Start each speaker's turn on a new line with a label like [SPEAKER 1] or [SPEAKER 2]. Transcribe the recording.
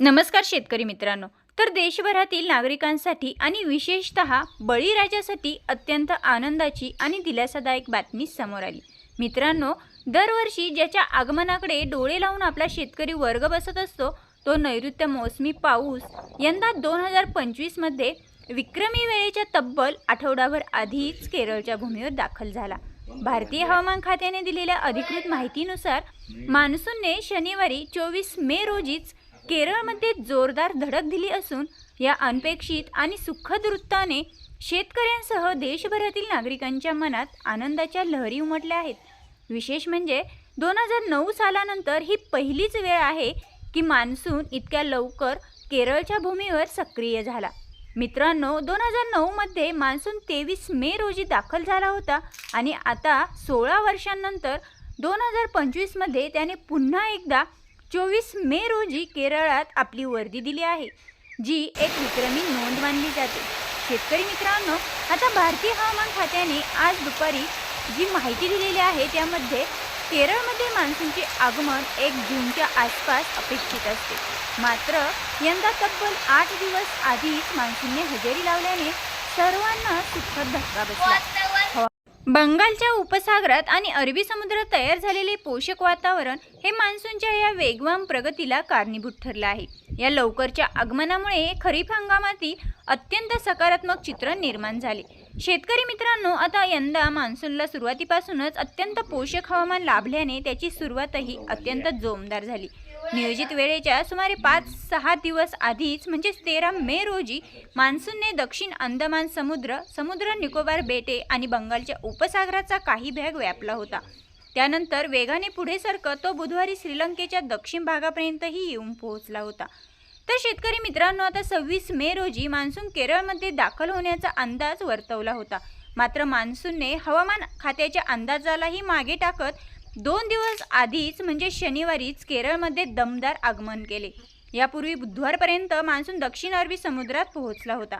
[SPEAKER 1] नमस्कार शेतकरी मित्रांनो. तर देशभरातील नागरिकांसाठी आणि विशेषत बळीराजासाठी अत्यंत आनंदाची आणि दिलासादायक बातमी समोर आली. मित्रांनो दरवर्षी ज्याच्या आगमनाकडे डोळे लावून आपला शेतकरी वर्ग बसत असतो तो नैऋत्य मोसमी पाऊस यंदा दोन हजार पंचवीसमध्ये विक्रमी वेळेच्या तब्बल आठवडाभर आधीच केरळच्या भूमीवर दाखल झाला. भारतीय हवामान खात्याने दिलेल्या अधिकृत माहितीनुसार मान्सूनने शनिवारी चोवीस मे रोजीच केरळमध्ये जोरदार धडक दिली असून या अनपेक्षित आणि सुखद वृत्ताने शेतकऱ्यांसह देशभरातील नागरिकांच्या मनात आनंदाच्या लहरी उमटल्या आहेत. विशेष म्हणजे दोन हजार नऊ सालानंतर ही पहिलीच वेळ आहे की मान्सून इतक्या लवकर केरळच्या भूमीवर सक्रिय झाला. मित्रांनो दोन हजार नऊमध्ये मान्सून तेवीस मे रोजी दाखल झाला होता आणि आता सोळा वर्षांनंतर दोन हजार पंचवीसमध्ये त्याने पुन्हा एकदा चोवीस मे रोजी केरळात आपली वर्दी दिली आहे जी एक विक्रमी नोंद मानली जाते. शेतकरी मित्रांनो आता भारतीय हवामान खात्याने आज दुपारी जी माहिती दिलेली आहे त्यामध्ये केरळमध्ये मान्सूनचे आगमन एक जूनच्या आसपास अपेक्षित असते. मात्र यंदा तब्बल आठ दिवस आधीच मान्सूनने हजेरी लावल्याने सर्वांना सुखद धक्का बसला. बंगालच्या उपसागरात आणि अरबी समुद्रात तयार झालेले पोषक वातावरण हे मान्सूनच्या या वेगवान प्रगतीला कारणीभूत ठरलं आहे. या लवकरच्या आगमनामुळे खरीप हंगामातील अत्यंत सकारात्मक चित्र निर्माण झाले. शेतकरी मित्रांनो आता यंदा मान्सूनला सुरुवातीपासूनच अत्यंत पोषक हवामान लाभल्याने त्याची सुरुवातही अत्यंत जोमदार झाली. नियोजित वेळेच्या सुमारे पाच सहा दिवस आधीच म्हणजेच तेरा मे रोजी मान्सूनने दक्षिण अंदमान समुद्र समुद्र निकोबार बेटे आणि बंगालच्या उपसागराचा काही भाग व्यापला होता. त्यानंतर वेगाने पुढे सरकत तो बुधवारी श्रीलंकेच्या दक्षिण भागापर्यंतही येऊन पोहोचला होता. तर शेतकरी मित्रांनो आता सव्वीस मे रोजी मान्सून केरळमध्ये दाखल होण्याचा अंदाज वर्तवला होता. मात्र मान्सूनने हवामान खात्याच्या अंदाजालाही मागे टाकत दोन दिवस आधीच म्हणजे शनिवारीच केरळमध्ये दमदार आगमन केले. यापूर्वी बुधवारपर्यंत मान्सून दक्षिण अरबी समुद्रात पोहोचला होता.